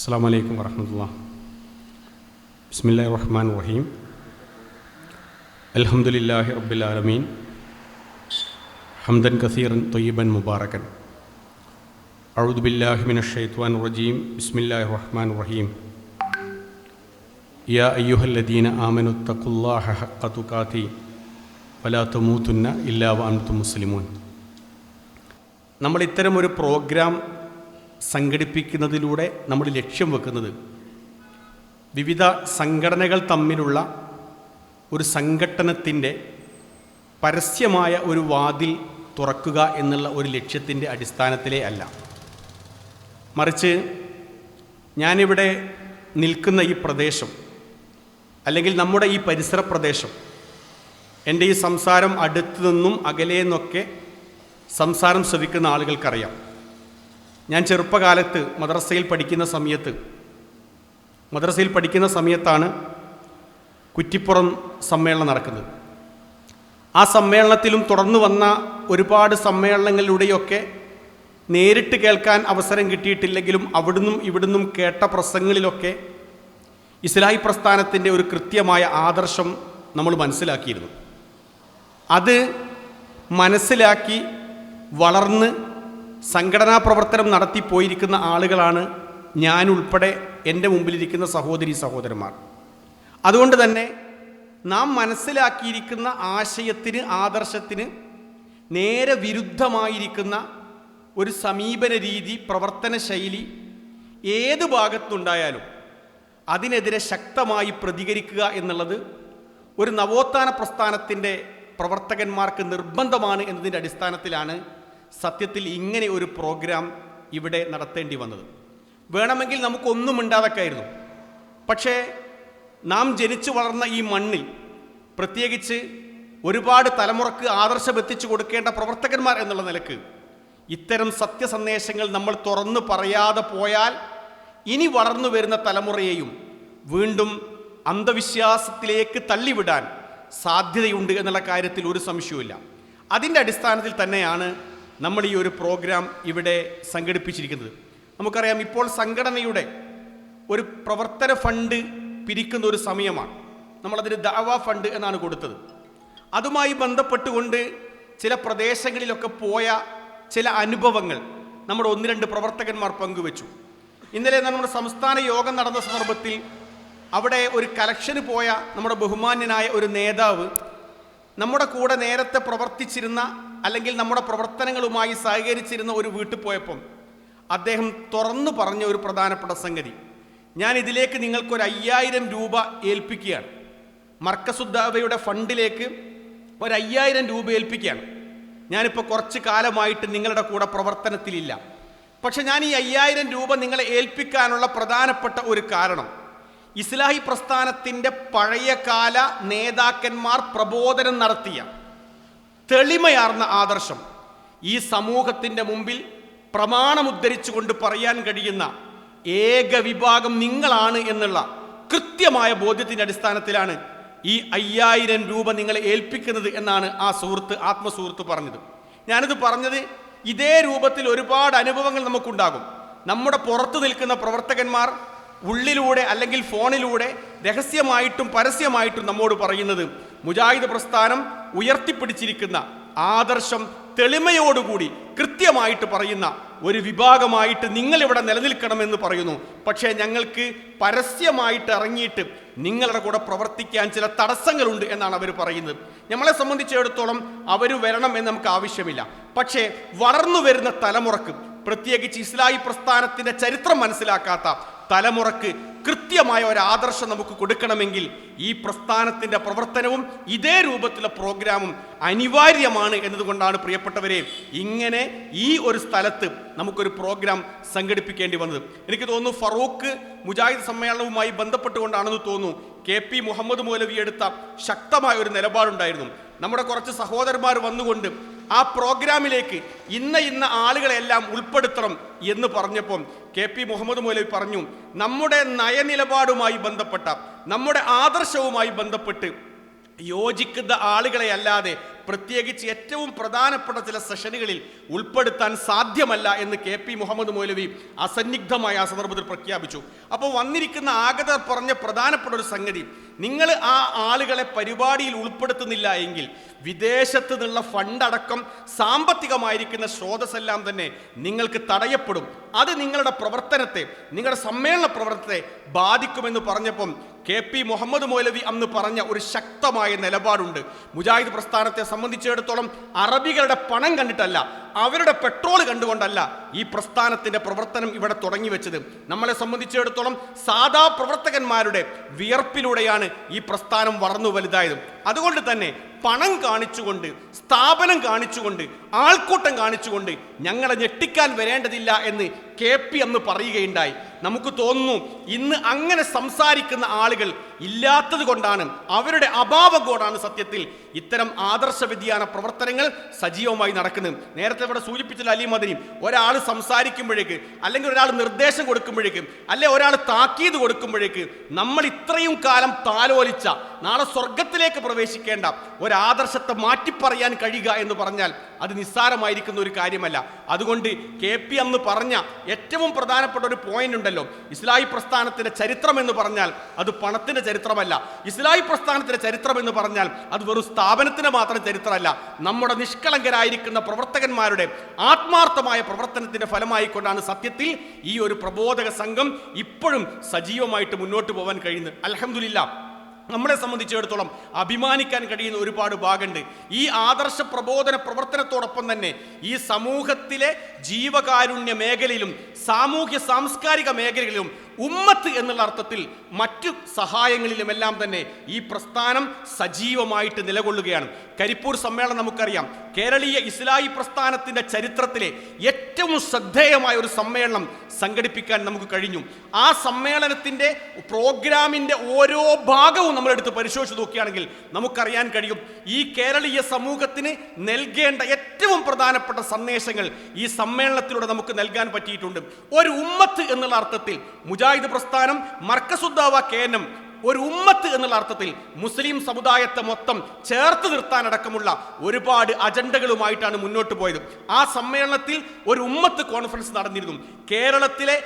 അസ്സാം വലൈക്കും വരഹമുല്ല ബിസ്മില്ലാ റഹ്മാൻ റഹീം അൽഹംദുലില്ലാഹി റബ്ബിൽ ആലമീൻ ഹംദൻ കസീറൻ തൊയ്യബൻ മുബാറക്കൻ അഴുദു ബില്ലാഹി മിന ഷെയ്ത്വാൻ റജീം ബിസ്മില്ലാ റഹ്മാൻ റഹീം യാ അയ്യുഹല്ലദീന ആമനു തഖുല്ലാഹ ഹഖ തുഖാതി. വലാ തമൂതുന്ന ഇല്ലാ വ മുസ്ലിമോൻ മുസ്ലിമൂൻ. നമ്മൾ ഇത്തരം ഒരു പ്രോഗ്രാം സംഘടിപ്പിക്കുന്നതിലൂടെ നമ്മൾ ലക്ഷ്യം വെക്കുന്നത്. വിവിധ സംഘടനകൾ തമ്മിലുള്ള ഒരു സംഘട്ടനത്തിന്റെ പരസ്യമായ ഒരു വാതിൽ തുറക്കുക എന്നുള്ള ഒരു ലക്ഷ്യത്തിന്റെ അടിസ്ഥാനത്തിലേ അല്ല. മറിച്ച് ഞാനിവിടെ നിൽക്കുന്ന ഈ പ്രദേശം അല്ലെങ്കിൽ നമ്മുടെ ഈ പരിസര പ്രദേശം എന്റെ ഈ സംസാരം അടുത്തു നിന്നും അകലെ നിന്നൊക്കെ സംസാരം ശ്രവിക്കുന്ന ആളുകൾക്കറിയാം. ഞാൻ ചെറുപ്പകാലത്ത് മദ്രസയിൽ പഠിക്കുന്ന സമയത്ത് മദ്രസയിൽ പഠിക്കുന്ന സമയത്താണ് കുറ്റിപ്പുറം സമ്മേളനം നടക്കുന്നത്. ആ സമ്മേളനത്തിലും തുടർന്ന് വന്ന ഒരുപാട് സമ്മേളനങ്ങളിലൂടെയൊക്കെ നേരിട്ട് കേൾക്കാൻ അവസരം കിട്ടിയിട്ടില്ലെങ്കിലും അവിടുന്നും ഇവിടുന്നും കേട്ട പ്രസംഗങ്ങളിലൊക്കെ ഇസ്ലാഹി പ്രസ്ഥാനത്തിന്റെ ഒരു കൃത്യമായ ആദർശം നമ്മൾ മനസ്സിലാക്കിയിരുന്നു. അത് മനസ്സിലാക്കി വളർന്ന് സംഘടനാ പ്രവർത്തനം നടത്തി പോയിരിക്കുന്ന ആളുകളാണ് ഞാനുൾപ്പെടെ എന്റെ മുമ്പിലിരിക്കുന്ന സഹോദരി സഹോദരന്മാർ. അതുകൊണ്ട് തന്നെ നാം മനസ്സിലാക്കിയിരിക്കുന്ന ആശയത്തിന് ആദർശത്തിന് നേരെ വിരുദ്ധമായിരിക്കുന്ന ഒരു സമീപന രീതി പ്രവർത്തന ശൈലി ഏത് ഭാഗത്തുണ്ടായാലും അതിനെതിരെ ശക്തമായി പ്രതികരിക്കുക എന്നുള്ളത് ഒരു നവോത്ഥാന പ്രസ്ഥാനത്തിന്റെ പ്രവർത്തകന്മാർക്ക് നിർബന്ധമാണ് എന്നതിന്റെ അടിസ്ഥാനത്തിലാണ് സത്യത്തിൽ ഇങ്ങനെ ഒരു പ്രോഗ്രാം ഇവിടെ നടത്തേണ്ടി വന്നത്. വേണമെങ്കിൽ നമുക്കൊന്നും ഉണ്ടാവക്കായിരുന്നു പക്ഷേ നാം ജനിച്ചു വളർന്ന ഈ മണ്ണിൽ പ്രത്യേകിച്ച് ഒരുപാട് തലമുറയ്ക്ക് ആദർശം എത്തിച്ചു കൊടുക്കേണ്ട പ്രവർത്തകന്മാർ എന്നുള്ള നിലയ്ക്ക് ഇത്തരം സത്യസന്ദേശങ്ങൾ നമ്മൾ തുറന്നു പറയാതെ പോയാൽ ഇനി വളർന്നു വരുന്ന തലമുറയെയും വീണ്ടും അന്ധവിശ്വാസത്തിലേക്ക് തള്ളിവിടാൻ സാധ്യതയുണ്ട് എന്നുള്ള കാര്യത്തിൽ ഒരു സംശയവുമില്ല. അതിന്റെ അടിസ്ഥാനത്തിൽ തന്നെയാണ് നമ്മൾ ഈ ഒരു പ്രോഗ്രാം ഇവിടെ സംഘടിപ്പിച്ചിരിക്കുന്നത്. നമുക്കറിയാം ഇപ്പോൾ സംഘടനയുടെ ഒരു പ്രവർത്തന ഫണ്ട് പിരിക്കുന്ന ഒരു സമയമാണ്. നമ്മളതിന് ദാവ ഫണ്ട് എന്നാണ് കൊടുത്തത്. അതുമായി ബന്ധപ്പെട്ടുകൊണ്ട് ചില പ്രദേശങ്ങളിലൊക്കെ പോയ ചില അനുഭവങ്ങൾ നമ്മുടെ ഒന്ന് രണ്ട് പ്രവർത്തകന്മാർ പങ്കുവച്ചു. ഇന്നലെ നമ്മുടെ സംസ്ഥാന യോഗം നടന്ന സന്ദർഭത്തിൽ അവിടെ ഒരു കലക്ഷന് പോയ നമ്മുടെ ബഹുമാന്യനായ ഒരു നേതാവ് നമ്മുടെ കൂടെ നേരത്തെ പ്രവർത്തിച്ചിരുന്ന അല്ലെങ്കിൽ നമ്മുടെ പ്രവർത്തനങ്ങളുമായി സഹകരിച്ചിരുന്ന ഒരു വീട്ടിൽ പോയപ്പം അദ്ദേഹം തുറന്നു പറഞ്ഞ ഒരു പ്രധാനപ്പെട്ട സംഗതി. ഞാൻ ഇതിലേക്ക് നിങ്ങൾക്കൊരു അയ്യായിരം രൂപ ഏൽപ്പിക്കുകയാണ്. മർക്കസുദ്ദാവയുടെ ഫണ്ടിലേക്ക് ഒരു അയ്യായിരം രൂപ ഏൽപ്പിക്കുകയാണ്. ഞാനിപ്പോൾ കുറച്ച് കാലമായിട്ട് നിങ്ങളുടെ കൂടെ പ്രവർത്തനത്തിലില്ല. പക്ഷെ ഞാൻ ഈ അയ്യായിരം രൂപ നിങ്ങളെ ഏൽപ്പിക്കാനുള്ള പ്രധാനപ്പെട്ട ഒരു കാരണം ഇസ്ലാഹി പ്രസ്ഥാനത്തിന്റെ പഴയകാല നേതാക്കന്മാർ പ്രബോധനം നടത്തിയ തെളിമയാർന്ന ആദർശം ഈ സമൂഹത്തിന്റെ മുമ്പിൽ പ്രമാണമുദ്ധരിച്ചുകൊണ്ട് പറയാൻ കഴിയുന്ന ഏക വിഭാഗം നിങ്ങളാണ് എന്നുള്ള കൃത്യമായ ബോധ്യത്തിന്റെ അടിസ്ഥാനത്തിലാണ് ഈ അയ്യായിരം രൂപ നിങ്ങളെ ഏൽപ്പിക്കുന്നത് എന്നാണ് ആ സുഹൃത്ത് ആത്മസുഹൃത്ത് പറഞ്ഞത്. ഞാനിത് പറഞ്ഞത് ഇതേ രൂപത്തിൽ ഒരുപാട് അനുഭവങ്ങൾ നമുക്കുണ്ടാകും. നമ്മുടെ പുറത്തു നിൽക്കുന്ന പ്രവർത്തകന്മാർ ഉള്ളിലൂടെ അല്ലെങ്കിൽ ഫോണിലൂടെ രഹസ്യമായിട്ടും പരസ്യമായിട്ടും നമ്മോട് പറയുന്നത് മുജാഹിദ് പ്രസ്ഥാനം ഉയർത്തിപ്പിടിച്ചിരിക്കുന്ന ആദർശം തെളിമയോടുകൂടി കൃത്യമായിട്ട് പറയുന്ന ഒരു വിഭാഗമായിട്ട് നിങ്ങളിവിടെ നിലനിൽക്കണമെന്ന് പറയുന്നു. പക്ഷേ ഞങ്ങൾക്ക് പരസ്യമായിട്ട് ഇറങ്ങിയിട്ട് നിങ്ങളുടെ കൂടെ പ്രവർത്തിക്കാൻ ചില തടസ്സങ്ങളുണ്ട് എന്നാണ് അവർ പറയുന്നത്. നമ്മളെ സംബന്ധിച്ചിടത്തോളം അവർ വരണം എന്ന് നമുക്ക് ആവശ്യമില്ല. പക്ഷേ വളർന്നു വരുന്ന തലമുറയ്ക്ക് പ്രത്യേകിച്ച് ഇസ്ലായി പ്രസ്ഥാനത്തിന്റെ ചരിത്രം മനസ്സിലാക്കാത്ത തലമുറയ്ക്ക് കൃത്യമായ ഒരു ആദർശം നമുക്ക് കൊടുക്കണമെങ്കിൽ ഈ പ്രസ്ഥാനത്തിന്റെ പ്രവർത്തനവും ഇതേ രൂപത്തിലുള്ള പ്രോഗ്രാമും അനിവാര്യമാണ് എന്നതുകൊണ്ടാണ് പ്രിയപ്പെട്ടവരെ ഇങ്ങനെ ഈ ഒരു സ്ഥലത്ത് നമുക്കൊരു പ്രോഗ്രാം സംഘടിപ്പിക്കേണ്ടി വന്നത്. എനിക്ക് തോന്നുന്നു ഫറൂഖ് മുജാഹിദ് സമ്മേളനവുമായി ബന്ധപ്പെട്ടുകൊണ്ടാണെന്ന് തോന്നുന്നു കെ പി മുഹമ്മദ് മൗലവി എടുത്ത ശക്തമായ ഒരു നിലപാടുണ്ടായിരുന്നു. നമ്മുടെ കുറച്ച് സഹോദരന്മാർ വന്നുകൊണ്ട് ആ പ്രോഗ്രാമിലേക്ക് ഇന്ന ഇന്ന ആളുകളെല്ലാം ഉൾപ്പെടുത്തണം എന്ന് പറഞ്ഞപ്പം കെ പി മുഹമ്മദ് മൗലവി പറഞ്ഞു നമ്മുടെ നയനിലപാടുമായി ബന്ധപ്പെട്ട നമ്മുടെ ആദർശവുമായി ബന്ധപ്പെട്ട് യോജിക്കുന്ന ആളുകളെ അല്ലാതെ പ്രത്യേകിച്ച് ഏറ്റവും പ്രധാനപ്പെട്ട ചില സെഷനുകളിൽ ഉൾപ്പെടുത്താൻ സാധ്യമല്ല എന്ന് കെ പി മുഹമ്മദ് മൗലവി അസന്നിഗ്ധമായ ആ സന്ദർഭത്തിൽ പ്രഖ്യാപിച്ചു. അപ്പോൾ വന്നിരിക്കുന്ന ആഗതർ പറഞ്ഞ പ്രധാനപ്പെട്ട ഒരു സംഗതി നിങ്ങൾ ആ ആളുകളെ പരിപാടിയിൽ ഉൾപ്പെടുത്തുന്നില്ല എങ്കിൽ വിദേശത്ത് നിന്നുള്ള ഫണ്ടടക്കം സാമ്പത്തികമായിരിക്കുന്ന സ്രോതസ്സെല്ലാം തന്നെ നിങ്ങൾക്ക് തടയപ്പെടും. അത് നിങ്ങളുടെ പ്രവർത്തനത്തെ നിങ്ങളുടെ സമ്മേളന പ്രവർത്തനത്തെ ബാധിക്കുമെന്ന് പറഞ്ഞപ്പം കെ പി മുഹമ്മദ് മൗലവി അന്ന് പറഞ്ഞ ഒരു ശക്തമായ നിലപാടുണ്ട്. മുജാഹിദ് പ്രസ്ഥാനത്തെ സംബന്ധിച്ചിടത്തോളം അറബികളുടെ പണം കണ്ടിട്ടല്ല അവരുടെ പെട്രോൾ കണ്ടുകൊണ്ടല്ല ഈ പ്രസ്ഥാനത്തിന്റെ പ്രവർത്തനം ഇവിടെ തുടങ്ങി വെച്ചത്. നമ്മളെ സംബന്ധിച്ചിടത്തോളം സാധാ പ്രവർത്തകന്മാരുടെ വിയർപ്പിലൂടെയാണ് ഈ പ്രസ്ഥാനം വളർന്നു വലുതായത്. അതുകൊണ്ട് തന്നെ പണം കാണിച്ചുകൊണ്ട് സ്ഥാപനം കാണിച്ചുകൊണ്ട് ആൾക്കൂട്ടം കാണിച്ചുകൊണ്ട് ഞങ്ങളെ ഞെട്ടിക്കാൻ വരേണ്ടതില്ല എന്ന് കെ പി അന്ന് പറയുകയുണ്ടായി. നമുക്ക് തോന്നുന്നു ഇന്ന് അങ്ങനെ സംസാരിക്കുന്ന ആളുകൾ ഇല്ലാത്തത് കൊണ്ടാണ് അവരുടെ അഭാവം കൊണ്ടാണ് സത്യത്തിൽ ഇത്തരം ആദർശ വ്യതിയാന പ്രവർത്തനങ്ങൾ സജീവമായി നടക്കുന്നത്. നേരത്തെ ഇവിടെ സൂചിപ്പിച്ച അലി മദനി ഒരാൾ സംസാരിക്കുമ്പോഴേക്ക് അല്ലെങ്കിൽ ഒരാൾ നിർദ്ദേശം കൊടുക്കുമ്പോഴേക്കും അല്ലെ ഒരാൾ താക്കീത് കൊടുക്കുമ്പോഴേക്ക് നമ്മൾ ഇത്രയും കാലം താലോലിച്ച നാളെ സ്വർഗത്തിലേക്ക് പ്രവേശിക്കേണ്ട ഒരാദർശത്തെ മാറ്റിപ്പറയാൻ കഴിയുക എന്ന് പറഞ്ഞാൽ അത് നിസ്സാരമായിരിക്കുന്ന ഒരു കാര്യമല്ല. അതുകൊണ്ട് കെ പി അന്ന് പറഞ്ഞ ഏറ്റവും പ്രധാനപ്പെട്ട ഒരു പോയിന്റ് ഉണ്ടല്ലോ. ഇസ്ലാഹി പ്രസ്ഥാനത്തിന്റെ ചരിത്രം എന്ന് പറഞ്ഞാൽ അത് പണത്തിന്റെ ചരിത്രമല്ല. ഇസ്ലാഹി പ്രസ്ഥാനത്തിന്റെ ചരിത്രം എന്ന് പറഞ്ഞാൽ അത് വെറും സ്ഥാപനത്തിന്റെ മാത്രം ചരിത്രമല്ല. നമ്മുടെ നിഷ്കളങ്കരായിരിക്കുന്ന പ്രവർത്തകന്മാരുടെ ആത്മാർത്ഥമായ പ്രവർത്തനത്തിന്റെ ഫലമായിക്കൊണ്ടാണ് സത്യത്തിൽ ഈ ഒരു പ്രബോധക സംഘം ഇപ്പോഴും സജീവമായിട്ട് മുന്നോട്ട് പോകാൻ കഴിയുന്നത്. അലഹമില്ല നമ്മളെ സംബന്ധിച്ചിടത്തോളം അഭിമാനിക്കാൻ കഴിയുന്ന ഒരുപാട് ഭാഗമുണ്ട്. ഈ ആദർശ പ്രബോധന പ്രവർത്തനത്തോടൊപ്പം തന്നെ ഈ സമൂഹത്തിലെ ജീവകാരുണ്യ മേഖലയിലും സാമൂഹ്യ സാംസ്കാരിക മേഖലകളിലും ഉമ്മത്ത് എന്നുള്ള അർത്ഥത്തിൽ മറ്റു സഹായങ്ങളിലുമെല്ലാം തന്നെ ഈ പ്രസ്ഥാനം സജീവമായിട്ട് നിലകൊള്ളുകയാണ്. കരിപ്പൂർ സമ്മേളനം നമുക്കറിയാം. കേരളീയ ഇസ്ലായി പ്രസ്ഥാനത്തിന്റെ ചരിത്രത്തിലെ ഏറ്റവും ശ്രദ്ധേയമായ ഒരു സമ്മേളനം സംഘടിപ്പിക്കാൻ നമുക്ക് കഴിഞ്ഞു. ആ സമ്മേളനത്തിന്റെ പ്രോഗ്രാമിന്റെ ഓരോ ഭാഗവും നമ്മളെടുത്ത് പരിശോധിച്ച് നോക്കുകയാണെങ്കിൽ നമുക്കറിയാൻ കഴിയും. ഈ കേരളീയ സമൂഹത്തിന് നൽകേണ്ട ഏറ്റവും പ്രധാനപ്പെട്ട സന്ദേശങ്ങൾ ഈ സമ്മേളനത്തിലൂടെ നമുക്ക് നൽകാൻ പറ്റിയിട്ടുണ്ട്. ഒരു ഉമ്മത്ത് എന്നുള്ള അർത്ഥത്തിൽ മുജാഹിദ് പ്രസ്ഥാനം മർക്കസുദ്ദാവ കേനം ഒരു ഉമ്മത്ത് എന്നുള്ള അർത്ഥത്തിൽ മുസ്ലിം സമുദായത്തെ മൊത്തം ചേർത്ത് നിർത്താനടക്കമുള്ള ഒരുപാട് അജണ്ടകളുമായിട്ടാണ് മുന്നോട്ട് പോയത്. ആ സമ്മേളനത്തിൽ ഒരു ഉമ്മത്ത് കോൺഫറൻസ് നടന്നിരുന്നു. കേരളത്തിലെ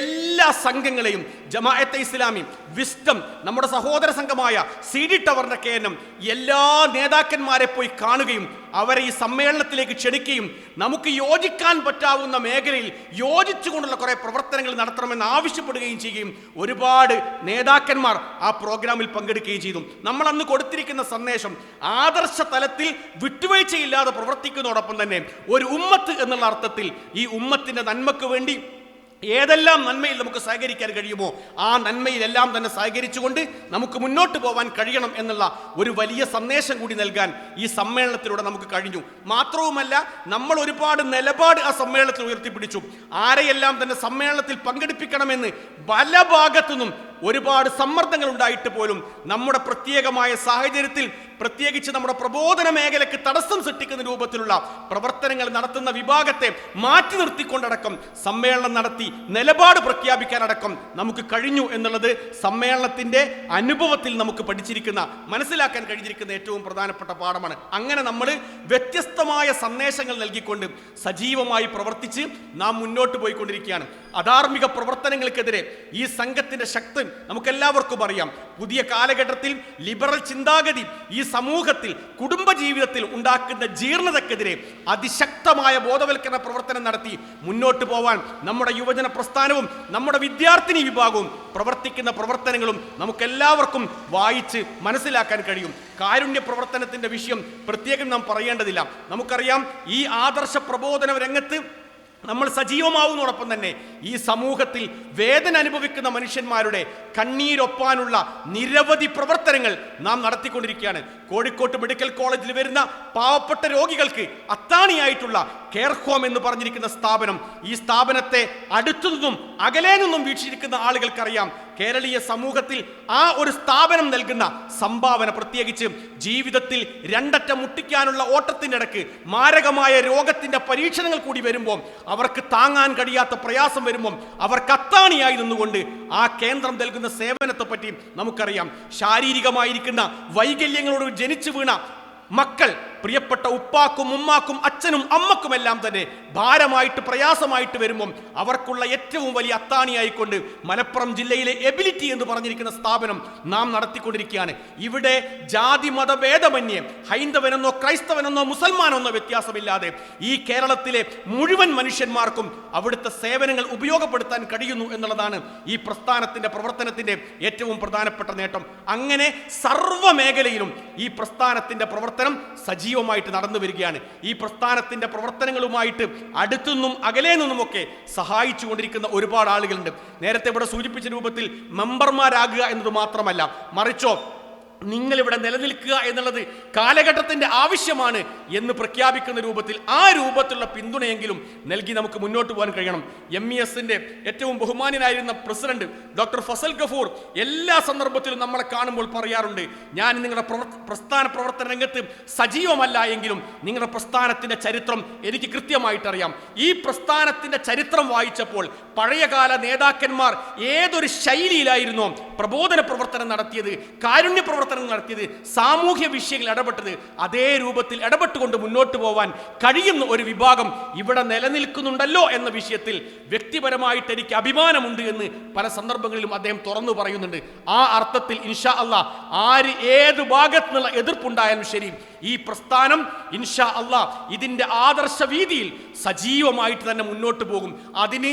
എല്ലാ സംഘങ്ങളെയും ജമാഅത്തെ ഇസ്ലാമി വിസ്ഡം നമ്മുടെ സഹോദര സംഘമായ സി ഡി ടവറിന്റെ കേനം എല്ലാ നേതാക്കന്മാരെ പോയി കാണുകയും അവരെ ഈ സമ്മേളനത്തിലേക്ക് ക്ഷണിക്കുകയും നമുക്ക് യോജിക്കാൻ പറ്റാവുന്ന മേഖലയിൽ യോജിച്ചുകൊണ്ടുള്ള കുറേ പ്രവർത്തനങ്ങൾ നടത്തണമെന്ന് ആവശ്യപ്പെടുകയും ചെയ്യുകയും ഒരുപാട് നേതാക്കന്മാർ ആ പ്രോഗ്രാമിൽ പങ്കെടുക്കുകയും ചെയ്തു. നമ്മൾ അന്ന് കൊടുത്തിരിക്കുന്ന സന്ദേശം ആദർശ തലത്തിൽ വിട്ടുവീഴ്ചയില്ലാതെ പ്രവർത്തിക്കുന്നതോടൊപ്പം തന്നെ ഒരു ഉമ്മത്ത് എന്നുള്ള അർത്ഥത്തിൽ ഈ ഉമ്മത്തിന്റെ നന്മയ്ക്ക് വേണ്ടി ഏതെല്ലാം നന്മയിൽ നമുക്ക് സഹകരിക്കാൻ കഴിയുമോ ആ നന്മയിലെല്ലാം തന്നെ സഹകരിച്ചുകൊണ്ട് നമുക്ക് മുന്നോട്ട് പോകാൻ കഴിയണം എന്നുള്ള ഒരു വലിയ സന്ദേശം കൂടി നൽകാൻ ഈ സമ്മേളനത്തിലൂടെ നമുക്ക് കഴിഞ്ഞു. മാത്രവുമല്ല നമ്മൾ ഒരുപാട് നിലപാട് ആ സമ്മേളനത്തിൽ ഉയർത്തിപ്പിടിച്ചു. ആരെയെല്ലാം തന്നെ സമ്മേളനത്തിൽ പങ്കെടുപ്പിക്കണമെന്ന് പല ഭാഗത്തുനിന്നും ഒരുപാട് സമ്മർദ്ദങ്ങൾ ഉണ്ടായിട്ട് പോലും നമ്മുടെ പ്രത്യേകമായ സാഹചര്യത്തിൽ പ്രത്യേകിച്ച് നമ്മുടെ പ്രബോധന മേഖലയ്ക്ക് തടസ്സം സൃഷ്ടിക്കുന്ന രൂപത്തിലുള്ള പ്രവർത്തനങ്ങൾ നടത്തുന്ന വിഭാഗത്തെ മാറ്റി നിർത്തിക്കൊണ്ടടക്കം സമ്മേളനം നടത്തി നിലപാട് പ്രഖ്യാപിക്കാനടക്കം നമുക്ക് കഴിഞ്ഞു എന്നുള്ളത് സമ്മേളനത്തിന്റെ അനുഭവത്തിൽ നമുക്ക് പഠിച്ചിരിക്കുന്ന മനസ്സിലാക്കാൻ കഴിഞ്ഞിരിക്കുന്ന ഏറ്റവും പ്രധാനപ്പെട്ട പാഠമാണ്. അങ്ങനെ നമ്മൾ വ്യത്യസ്തമായ സന്ദേശങ്ങൾ നൽകിക്കൊണ്ട് സജീവമായി പ്രവർത്തിച്ച് നാം മുന്നോട്ട് പോയിക്കൊണ്ടിരിക്കുകയാണ്. അധാർമിക പ്രവർത്തനങ്ങൾക്കെതിരെ ഈ സംഘത്തിന്റെ ശക്തി നമുക്കെല്ലാവർക്കും അറിയാം. പുതിയ കാലഘട്ടത്തിൽ ലിബറൽ ചിന്താഗതി ഈ സമൂഹത്തിൽ കുടുംബജീവിതത്തിൽ ഉണ്ടാക്കുന്ന ജീർണതക്കെതിരെ അതിശക്തമായ ബോധവൽക്കരണ പ്രവർത്തനം നടത്തി മുന്നോട്ട് പോവാൻ നമ്മുടെ യുവജന പ്രസ്ഥാനവും നമ്മുടെ വിദ്യാർത്ഥിനി വിഭാഗവും പ്രവർത്തിക്കുന്ന പ്രവർത്തനങ്ങളും നമുക്കെല്ലാവർക്കും വായിച്ച് മനസ്സിലാക്കാൻ കഴിയും. കാരുണ്യ പ്രവർത്തനത്തിന്റെ വിഷയം പ്രത്യേകം നാം പറയേണ്ടതില്ല. നമുക്കറിയാം ഈ ആദർശ പ്രബോധന രംഗത്ത് നമ്മൾ സജീവമാവുന്നതോടൊപ്പം തന്നെ ഈ സമൂഹത്തിൽ വേദന അനുഭവിക്കുന്ന മനുഷ്യന്മാരുടെ കണ്ണീരൊപ്പാനുള്ള നിരവധി പ്രവർത്തനങ്ങൾ നാം നടത്തിക്കൊണ്ടിരിക്കുകയാണ്. കോഴിക്കോട്ട് മെഡിക്കൽ കോളേജിൽ വരുന്ന പാവപ്പെട്ട രോഗികൾക്ക് അത്താണിയായിട്ടുള്ള കെയർ ഹോം എന്ന് പറഞ്ഞിരിക്കുന്ന സ്ഥാപനം ഈ സ്ഥാപനത്തെ അടുത്തു നിന്നും അകലെ നിന്നും വീക്ഷിച്ചിരിക്കുന്ന ആളുകൾക്കറിയാം. കേരളീയ സമൂഹത്തിൽ ആ ഒരു സ്ഥാപനം നൽകുന്ന സംഭാവന പ്രത്യേകിച്ച് ജീവിതത്തിൽ രണ്ടറ്റം മുട്ടിക്കാനുള്ള ഓട്ടത്തിന്റെ ഇടയ്ക്ക് മാരകമായ രോഗത്തിന്റെ പരീക്ഷണങ്ങൾ കൂടി വരുമ്പോൾ അവർക്ക് താങ്ങാൻ കഴിയാത്ത പ്രയാസം വരുമ്പോൾ അവർ കത്താണിയായി നിന്നുകൊണ്ട് ആ കേന്ദ്രം നൽകുന്ന സേവനത്തെ പറ്റി നമുക്കറിയാം. ശാരീരികമായിരിക്കുന്ന വൈകല്യങ്ങളോട് ജനിച്ചു വീണ മക്കൾ പ്രിയപ്പെട്ട ഉപ്പാക്കും ഉമ്മാക്കും അച്ഛനും അമ്മക്കുമെല്ലാം തന്നെ ഭാരമായിട്ട് പ്രയാസമായിട്ട് വരുമ്പം അവർക്കുള്ള ഏറ്റവും വലിയ അത്താണിയായിക്കൊണ്ട് മലപ്പുറം ജില്ലയിലെ എബിലിറ്റി എന്ന് പറഞ്ഞിരിക്കുന്ന സ്ഥാപനം നാം നടത്തിക്കൊണ്ടിരിക്കുകയാണ്. ഇവിടെ ജാതി മത ഭേദമന്യേ ഹൈന്ദവനെന്നോ ക്രൈസ്തവനെന്നോ മുസൽമാനെന്നോ വ്യത്യാസമില്ലാതെ ഈ കേരളത്തിലെ മുഴുവൻ മനുഷ്യന്മാർക്കും അവിടുത്തെ സേവനങ്ങൾ ഉപയോഗപ്പെടുത്താൻ കഴിയുന്നു എന്നുള്ളതാണ് ഈ പ്രസ്ഥാനത്തിന്റെ പ്രവർത്തനത്തിന്റെ ഏറ്റവും പ്രധാനപ്പെട്ട നേട്ടം. അങ്ങനെ സർവ മേഖലയിലും ഈ പ്രസ്ഥാനത്തിന്റെ പ്രവർത്തനം സജീവമായിട്ട് നടന്നു വരികയാണ്. ഈ പ്രസ്ഥാനത്തിന്റെ പ്രവർത്തനങ്ങളുമായിട്ട് അടുത്തുനിന്നും അകലെ നിന്നുമൊക്കെ സഹായിച്ചു കൊണ്ടിരിക്കുന്ന ഒരുപാട് ആളുകളുണ്ട്. നേരത്തെ ഇവിടെ സൂചിപ്പിച്ച രൂപത്തിൽ മെമ്പർമാരാകുക എന്നത് മാത്രമല്ല മറിച്ചോ നിങ്ങൾ ഇവിടെ നിലനിൽക്കുക എന്നുള്ളത് കാലഘട്ടത്തിന്റെ ആവശ്യമാണ് എന്ന് പ്രഖ്യാപിക്കുന്ന രൂപത്തിൽ ആ രൂപത്തിലുള്ള പിന്തുണയെങ്കിലും നൽകി നമുക്ക് മുന്നോട്ട് പോകാൻ കഴിയണം. എം ഇ എസിന്റെ ഏറ്റവും ബഹുമാന്യനായിരുന്ന പ്രസിഡന്റ് ഡോക്ടർ ഫസൽ ഗഫൂർ എല്ലാ സന്ദർഭത്തിലും നമ്മളെ കാണുമ്പോൾ പറയാറുണ്ട് ഞാൻ നിങ്ങളുടെ പ്രസ്ഥാന പ്രവർത്തന രംഗത്ത് സജീവമല്ല എങ്കിലും നിങ്ങളുടെ പ്രസ്ഥാനത്തിന്റെ ചരിത്രം എനിക്ക് കൃത്യമായിട്ടറിയാം. ഈ പ്രസ്ഥാനത്തിന്റെ ചരിത്രം വായിച്ചപ്പോൾ പഴയകാല നേതാക്കന്മാർ ഏതൊരു ശൈലിയിലായിരുന്നു പ്രബോധന പ്രവർത്തനം നടത്തിയത് കാരുണ്യ പ്രവർത്തനം നടത്തിയത് സാമൂഹ്യ വിഷയങ്ങൾ ഇടപെട്ടത് അതേ രൂപത്തിൽ ഇടപെട്ടുകൊണ്ട് മുന്നോട്ട് പോവാൻ കഴിയുന്ന ഒരു വിഭാഗം ഇവിടെ നിലനിൽക്കുന്നുണ്ടല്ലോ എന്ന വിഷയത്തിൽ വ്യക്തിപരമായിട്ട് എനിക്ക് അഭിമാനമുണ്ട് എന്ന് പല സന്ദർഭങ്ങളിലും അദ്ദേഹം തുറന്നു പറയുന്നുണ്ട്. ആ അർത്ഥത്തിൽ ഇൻഷാ അല്ലാ ആര് ഏത് ഭാഗത്തുനിന്നുള്ള എതിർപ്പുണ്ടായാലും ശരി ഈ പ്രസ്ഥാനം ഇൻഷാ അള്ളാ ഇതിന്റെ ആദർശ വീതിയിൽ സജീവമായിട്ട് തന്നെ മുന്നോട്ട് പോകും. അതിന്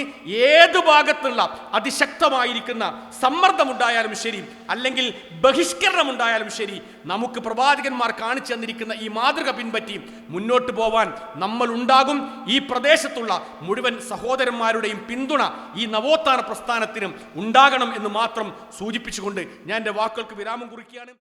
ഏത് ഭാഗത്തുള്ള അതിശക്തമായിരിക്കുന്ന സമ്മർദ്ദമുണ്ടായാലും ശരി അല്ലെങ്കിൽ ബഹിഷ്കരണം ഉണ്ടായാലും ശരി നമുക്ക് പ്രവാചകന്മാർ കാണിച്ചു തന്നിരിക്കുന്ന ഈ മാതൃക പിൻപറ്റി മുന്നോട്ട് പോവാൻ നമ്മൾ ഉണ്ടാകും ഈ പ്രദേശത്തുള്ള മുഴുവൻ സഹോദരന്മാരുടെയും പിന്തുണ ഈ നവോത്ഥാന പ്രസ്ഥാനത്തിനും ഉണ്ടാകണം എന്ന് മാത്രം സൂചിപ്പിച്ചുകൊണ്ട് ഞാൻ എന്റെ വാക്കുകൾക്ക് വിരാമം കുറിക്കുകയാണ്.